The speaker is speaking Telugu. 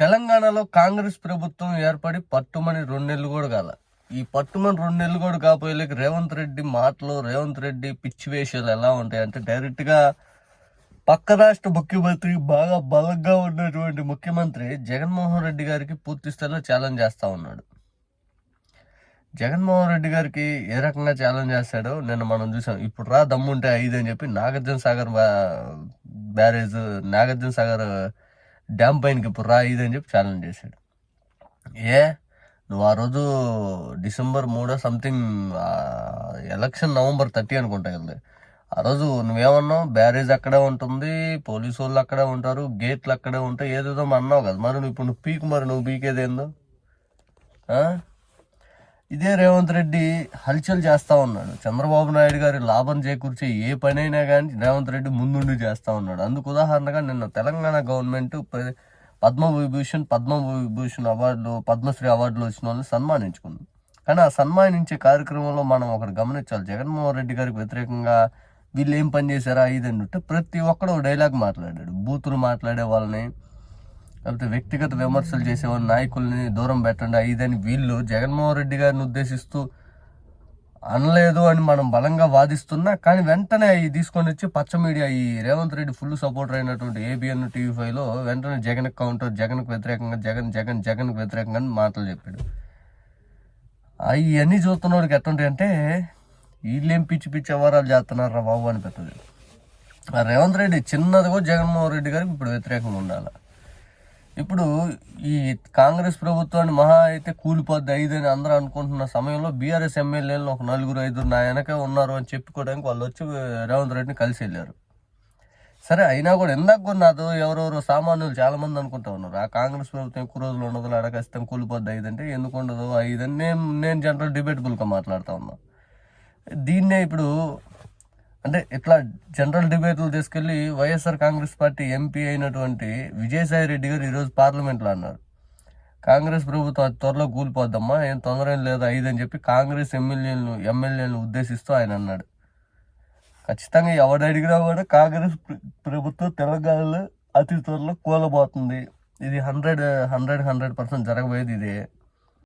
తెలంగాణలో కాంగ్రెస్ ప్రభుత్వం ఏర్పడి పట్టుమని రెండు నెలలు కూడా కాల. ఈ పట్టుమని రెండు నెలలు కూడా కాపోయేలేక రేవంత్ రెడ్డి మాటలు రేవంత్ రెడ్డి పిచ్చి వేషాలు ఎలా ఉంటాయి అంటే పక్క రాష్ట్ర ముఖ్యమంత్రి బాగా బలంగా ఉన్నటువంటి ముఖ్యమంత్రి జగన్మోహన్ రెడ్డి గారికి పూర్తి స్థాయిలో ఛాలెంజ్ చేస్తూ ఉన్నాడు. జగన్మోహన్ రెడ్డి గారికి ఏ రకంగా ఛాలెంజ్ చేస్తాడో నిన్న మనం చూసాం. ఇప్పుడు రా దమ్ముంటే ఐదు అని చెప్పి నాగార్జున సాగర్ బ్యారేజ్ నాగార్జున సాగర్ డ్యామ్ పైనకి ఇప్పుడు రా ఐదు అని చెప్పి ఛాలెంజ్ చేశాడు. ఏ నువ్వు ఆ రోజు డిసెంబర్ మూడో సంథింగ్ ఎలక్షన్ నవంబర్ థర్టీ అనుకుంటా వెళ్ళి ఆ రోజు నువ్వేమన్నావు? బ్యారేజ్ అక్కడే ఉంటుంది పోలీసు వాళ్ళు అక్కడే ఉంటారు గేట్లు అక్కడే ఉంటాయి ఏదేదో అన్నావు కదా. మరి నువ్వు ఇప్పుడు నువ్వు పీకు మరి నువ్వు పీకేదేందో ఇదే రేవంత్ రెడ్డి హల్చల్ చేస్తా ఉన్నాడు. చంద్రబాబు నాయుడు గారి లాభం చేకూర్చే ఏ పనైనా కానీ రేవంత్ రెడ్డి ముందుండి చేస్తా ఉన్నాడు. అందుకు ఉదాహరణగా నిన్న తెలంగాణ గవర్నమెంట్ ప- పద్మవిభూషణ్ పద్మవిభూషణ్ అవార్డులు పద్మశ్రీ అవార్డులు వచ్చిన వాళ్ళని సన్మానించుకుంది. కానీ ఆ సన్మానించే కార్యక్రమంలో మనం ఒకటి గమనించాలి. జగన్మోహన్ రెడ్డి గారికి వ్యతిరేకంగా వీళ్ళు ఏం పని చేశారా? ఇది ప్రతి ఒక్కడు డైలాగ్ మాట్లాడాడు. బూతులు మాట్లాడే వాళ్ళని లేకపోతే వ్యక్తిగత విమర్శలు చేసేవారు నాయకుల్ని దూరం పెట్టండి. ఇదని వీళ్ళు జగన్మోహన్ రెడ్డి గారిని ఉద్దేశిస్తూ అనలేదు అని మనం బలంగా వాదిస్తున్నా కానీ వెంటనే అవి తీసుకొని వచ్చి పచ్చ మీడియా ఈ రేవంత్ రెడ్డి ఫుల్ సపోర్టర్ అయినటువంటి ఏబిఎన్ టీవీ ఫైవ్లో వెంటనే జగన్ కౌంటర్ జగన్కు వ్యతిరేకంగా జగన్ జగన్ జగన్కు వ్యతిరేకంగా అని మాటలు చెప్పాడు. అవన్నీ చూస్తున్నోడికి ఎట్టుంటాయి అంటే వీళ్ళేం పిచ్చి పిచ్చి వ్యవహారాలు చేస్తున్నారా బాబు అనిపిస్తుంది ఆ రేవంత్ రెడ్డి చిన్నది కూడా జగన్మోహన్ రెడ్డి గారికి ఇప్పుడు వ్యతిరేకంగా ఉండాలి? ఇప్పుడు ఈ కాంగ్రెస్ ప్రభుత్వాన్ని మహా అయితే కూలిపోద్ది ఐదు అని అందరూ అనుకుంటున్న సమయంలో బీఆర్ఎస్ ఎమ్మెల్యేలను ఒక నలుగురు ఐదుగురు నా వెనకే ఉన్నారు అని చెప్పుకోవడానికి వాళ్ళు వచ్చి రేవంత్ రెడ్డిని కలిసి వెళ్ళారు. సరే అయినా కూడా ఇందాక కూడా నాతో ఎవరెవరో సామాన్యులు చాలామంది అనుకుంటా ఉన్నారు. ఆ కాంగ్రెస్ ప్రభుత్వం ఎక్కువ రోజులు ఉండదు అడగస్తాం ఖచ్చితంగా కూలిపోద్ది ఐదు అంటే ఎందుకు ఉండదు ఐదు అని నేను నేను జనరల్ డిబేటబుల్గా మాట్లాడుతూ ఉన్నా. దీన్నే ఇప్పుడు అంటే ఇట్లా జనరల్ డిబేట్లు తీసుకెళ్ళి వైఎస్ఆర్ కాంగ్రెస్ పార్టీ ఎంపీ అయినటువంటి విజయసాయి రెడ్డి గారు ఈరోజు పార్లమెంట్లో అన్నారు. కాంగ్రెస్ ప్రభుత్వం అతి త్వరలో కూలిపోద్దమ్మా ఏం తొందర ఏం లేదు ఐదు అని చెప్పి కాంగ్రెస్ ఎమ్మెల్యేలను ఎమ్మెల్యేలను ఉద్దేశిస్తూ ఆయన అన్నాడు. ఖచ్చితంగా ఎవడు అడిగినా కూడా కాంగ్రెస్ ప్రభుత్వం తెలంగాణలో అతి త్వరలో కూలబోతుంది. ఇది హండ్రెడ్ హండ్రెడ్ హండ్రెడ్ పర్సెంట్ జరగబోయేది ఇదే.